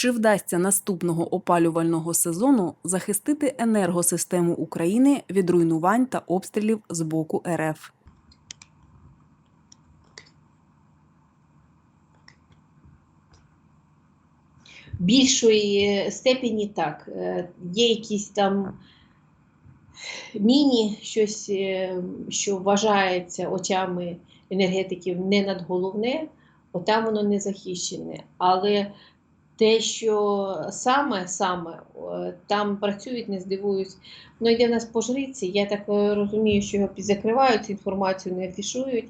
Чи вдасться наступного опалювального сезону захистити енергосистему України від руйнувань та обстрілів з боку РФ? більшої степені так. Е, Є якісь там міні, щось, е, що вважається очами енергетиків не надголовне, отам воно не захищене. Але те, що саме саме там працюють, не здивуюсь. Ну, йде в нас по жриці. Я так е, розумію, що його підзакривають, інформацію не афішують.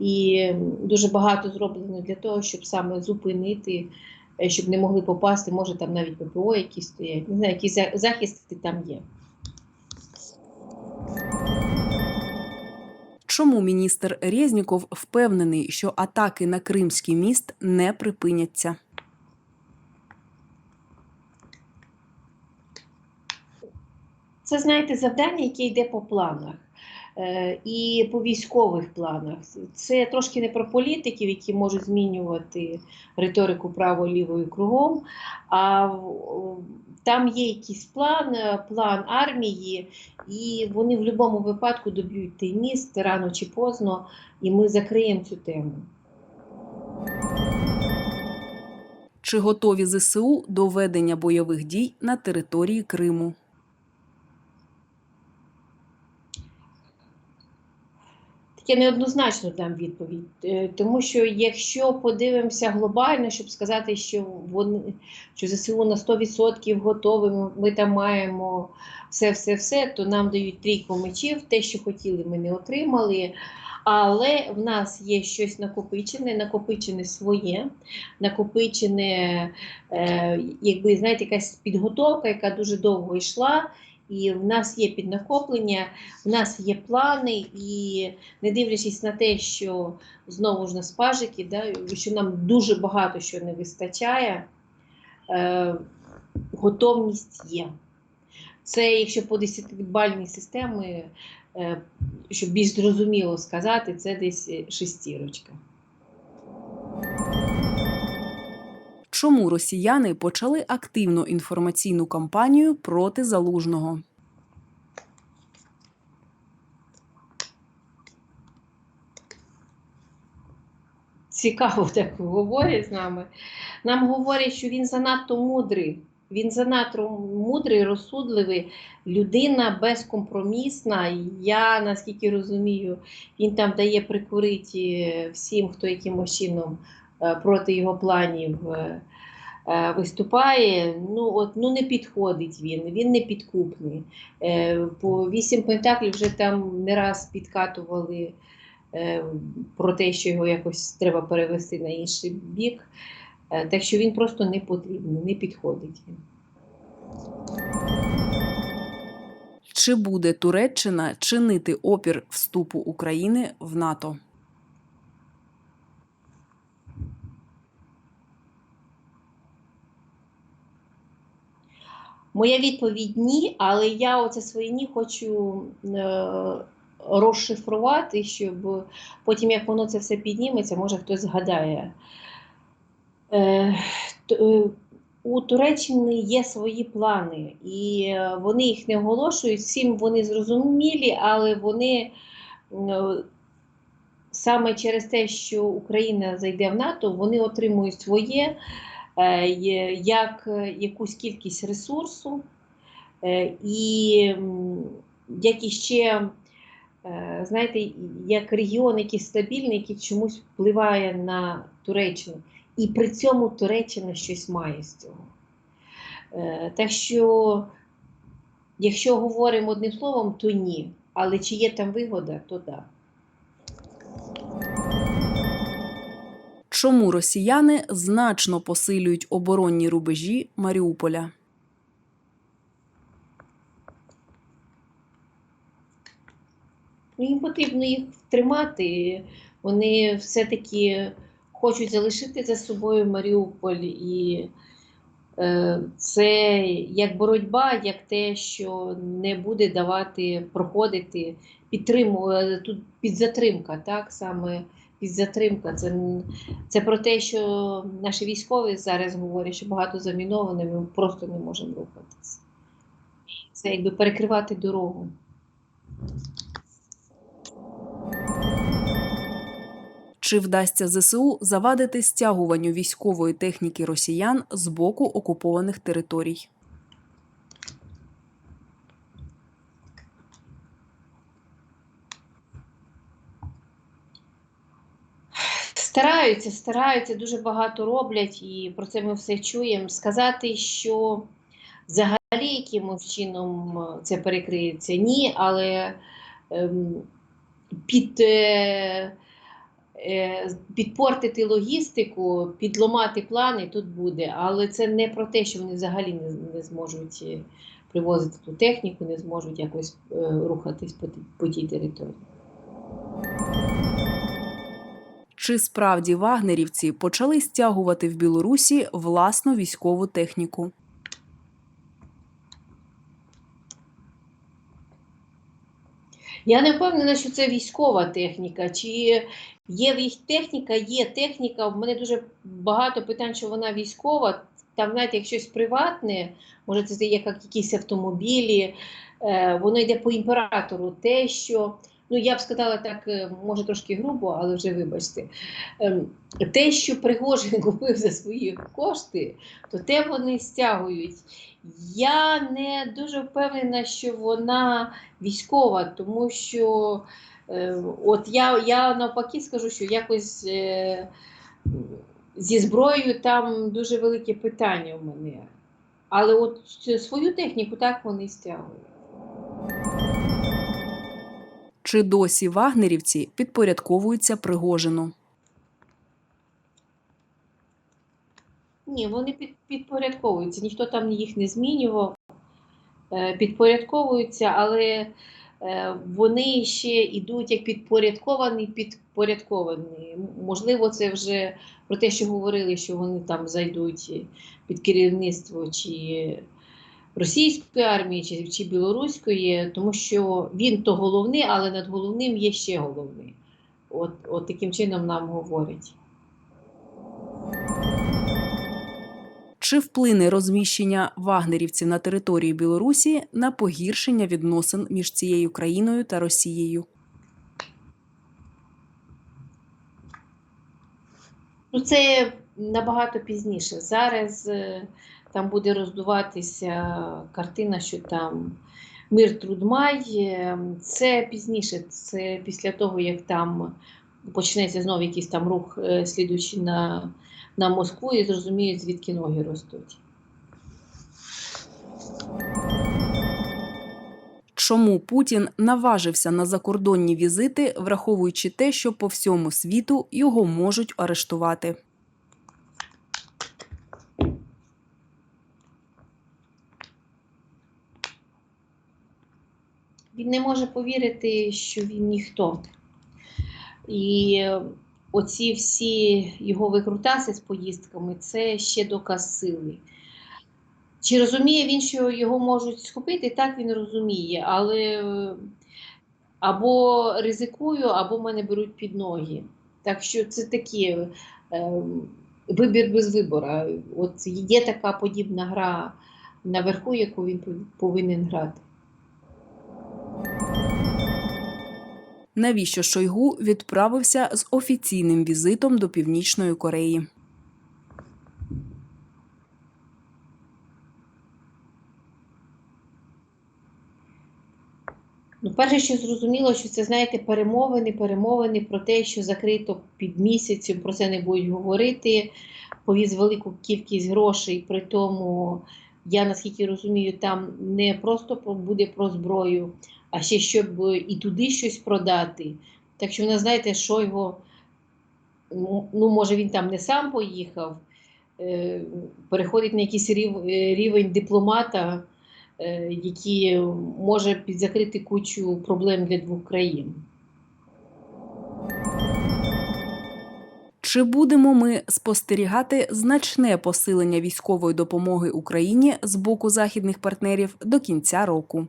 І дуже багато зроблено для того, щоб саме зупинити, е, щоб не могли попасти, може там навіть ППО якісь стоять. Не знаю, які за- захисти там є. Чому міністр Резніков впевнений, що атаки на Кримський міст не припиняться? Це, знаєте, завдання, яке йде по планах. е, І по військових планах це трошки не про політиків, які можуть змінювати риторику право-лівою кругом. А там є якийсь план, е, план армії, і вони в будь-якому випадку доб'ють той міст рано чи поздно, і ми закриємо цю тему. Чи готові ЗСУ до ведення бойових дій на території Криму? Я неоднозначно дам відповідь, Е, тому що якщо подивимося глобально, щоб сказати, що вони що ЗСУ на 100% готові, ми- там маємо все, все, все, то нам дають трійку мечів. Те, що хотіли, ми не отримали. Але в нас є щось накопичене, накопичене своє, накопичене, е, якби знаєте, якась підготовка, яка дуже довго йшла. І в нас є піднакоплення, в нас є плани, і не дивлячись на те, що знову ж на спажики, да, що нам дуже багато що не вистачає, е, готовність є. Це, якщо по 10-бальній системі, е, щоб більш зрозуміло сказати, це десь шестірочка. Чому росіяни почали активну інформаційну кампанію проти залужного? цікаво так говорять з нами. Нам говорять, що він занадто мудрий. Він занадто мудрий, розсудливий, людина безкомпромісна. Я наскільки розумію, він там дає прикурити всім, хто якимось чином проти його планів е, е, виступає. Ну от ну не підходить він, він не підкупний. Е, По вісім пентаклів вже там не раз підкатували е, про те, що його якось треба перевести на інший бік. Е, Так що він просто не потрібний, не підходить. Чи буде Туреччина чинити опір вступу України в НАТО? Моя відповідь ні, але я оце свої ні хочу е, розшифрувати, щоб потім, як воно це все підніметься, може хтось згадає. Е, е, у Туреччини є свої плани, і вони їх не оголошують. Всім вони зрозумілі, але вони саме через те, що Україна зайде в НАТО, вони отримують своє як е, якусь кількість ресурсу, е, і як іще, е, знаєте, як регіон, який стабільний, який чомусь впливає на Туреччину. І при цьому Туреччина щось має з цього. Е, Так що, якщо говоримо одним словом, то ні. Але чи є там вигода, то так. Чому росіяни значно посилюють оборонні рубежі Маріуполя? Їм потрібно їх тримати. Вони все-таки хочуть залишити за собою Маріуполь і е, це як боротьба, як те, що не буде давати проходити підтриму е, тут підзатримка, так саме підзатримка. Це, це про те, що наші військові зараз говорять, що багато заміновано, ми просто не можемо рухатися. Це якби перекривати дорогу. Чи вдасться ЗСУ завадити стягуванню військової техніки росіян з боку окупованих територій? Стараються, стараються, дуже багато роблять, і про це ми все чуємо. Сказати, що взагалі якимось чином е, це перекриється, ні, але ем, під, е, е, підпортити логістику, підломати плани тут буде, але це не про те, що вони взагалі не, не зможуть е, привозити ту техніку, не зможуть якось рухатись по тій території. Чи справді вагнерівці почали стягувати в Білорусі власну військову техніку? Я не впевнена, що це військова техніка. Чи є техніка? Є техніка. У мене дуже багато питань, що вона військова. Там, знаєте, як щось приватне, може, це як якісь автомобілі, е, воно йде по імператору. Те, що, ну я б сказала так, е, може трошки грубо, але вже вибачте. Ем, Те, що Пригожин купив за свої кошти, то те вони стягують. Я не дуже впевнена, що вона військова, тому що е, от я, я навпаки скажу, що якось е, зі зброєю там дуже велике питання у мене. Але от свою техніку так вони стягують. Чи досі вагнерівці підпорядковуються Пригожину? Ні, вони під, підпорядковуються, ніхто там їх не змінював, е, підпорядковуються, але е, вони ще йдуть як підпорядкований, підпорядкований. Можливо, це вже про те, що говорили, що вони там зайдуть під керівництво чи російської армії, чи, чи білоруської, тому що він то головний, але над головним є ще головний. От, от таким чином нам говорять. Чи вплине розміщення вагнерівців на території Білорусі на погіршення відносин між цією країною та Росією? Ну, це набагато пізніше. Зараз е, там буде роздуватися картина, що там мир Трудмай. Е, Це пізніше, це після того, як там почнеться знову якийсь там рух, е, слідуючи на, на Москву, і зрозуміють, звідки ноги ростуть. Чому Путін наважився на закордонні візити, враховуючи те, що по всьому світу його можуть арештувати? Він не може повірити, що він ніхто. І е, оці всі його викрутаси з поїздками це ще доказ сили. Чи розуміє він, що його можуть схопити? Так він розуміє, але е, або ризикую, або мене беруть під ноги. Так що це такі е, вибір без вибора. От є така подібна гра наверху, яку він повинен грати. Навіщо Шойгу відправився з офіційним візитом до Північної Кореї? Ну, перше, що зрозуміло, що це, знаєте, перемовини, перемовини про те, що закрито під місяцем, про це не будуть говорити, повіз велику кількість грошей, при тому, я наскільки розумію, там не просто буде про зброю, а ще щоб і туди щось продати. Так що вона, знаєте, що його, ну, ну, може, він там не сам поїхав, е, переходить на якийсь е, рівень дипломата, е, який може підзакрити кучу проблем для двох країн. Чи будемо ми спостерігати значне посилення військової допомоги Україні з боку західних партнерів до кінця року?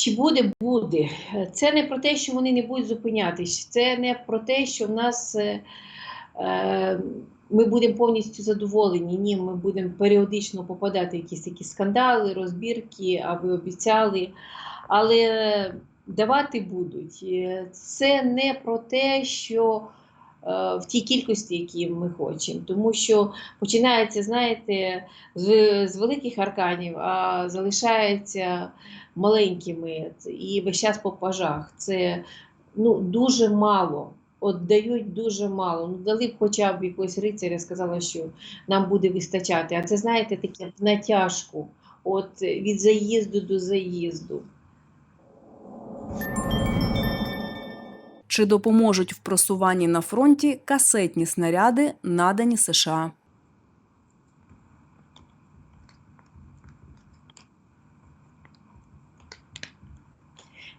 Чи буде, буде. Це не про те, що вони не будуть зупинятись. Це не про те, що в нас е, е, ми будемо повністю задоволені. Ні, ми будемо періодично попадати в якісь такі скандали, розбірки, а ви обіцяли. Але давати будуть. Е, Це не про те, що в тій кількості, які ми хочемо. Тому що починається, знаєте, з, з великих арканів, а залишається маленькими і весь час по пажах. Це ну, дуже мало. От дають дуже мало. Ну, дали б хоча б якогось рицаря, сказала, що нам буде вистачати. А це, знаєте, таке в натяжку, от від заїзду до заїзду. Чи допоможуть в просуванні на фронті касетні снаряди, надані США?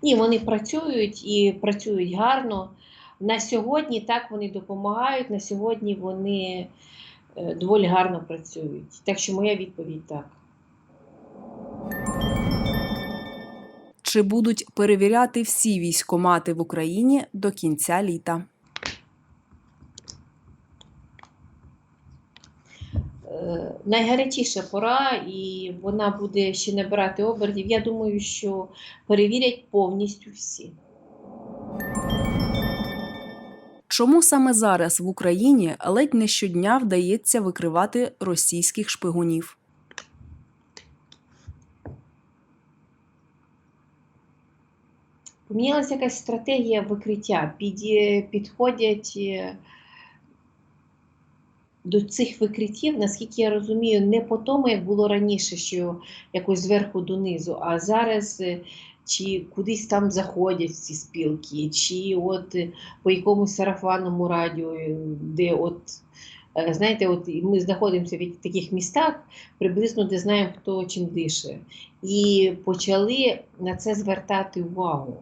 Ні, вони працюють і працюють гарно. На сьогодні так вони допомагають, на сьогодні вони е, доволі гарно працюють. Так що моя відповідь так. Чи будуть перевіряти всі військомати в Україні до кінця літа? Е, найгарячіша пора, і вона буде ще набирати обертів. Я думаю, що перевірять повністю всі. Чому саме зараз в Україні ледь не щодня вдається викривати російських шпигунів? Помінялася якась стратегія викриття. Під, підходять е, до цих викриттів, наскільки я розумію, не по тому, як було раніше, що якось зверху донизу, а зараз е, чи кудись там заходять ці спілки, чи от е, по якомусь сарафанному радіо, де от. Знаєте, от ми знаходимося в таких містах, приблизно де знаємо, хто чим дише. І почали на це звертати увагу.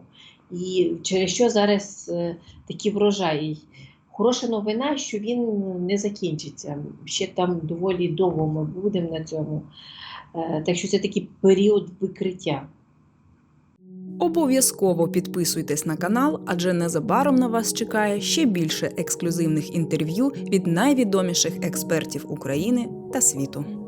І через що зараз е, такі врожаї. Хороша новина, що він не закінчиться. Ще там доволі довго ми будемо на цьому. Е, Так що це такий період викриття. Обов'язково підписуйтесь на канал, адже незабаром на вас чекає ще більше ексклюзивних інтерв'ю від найвідоміших експертів України та світу.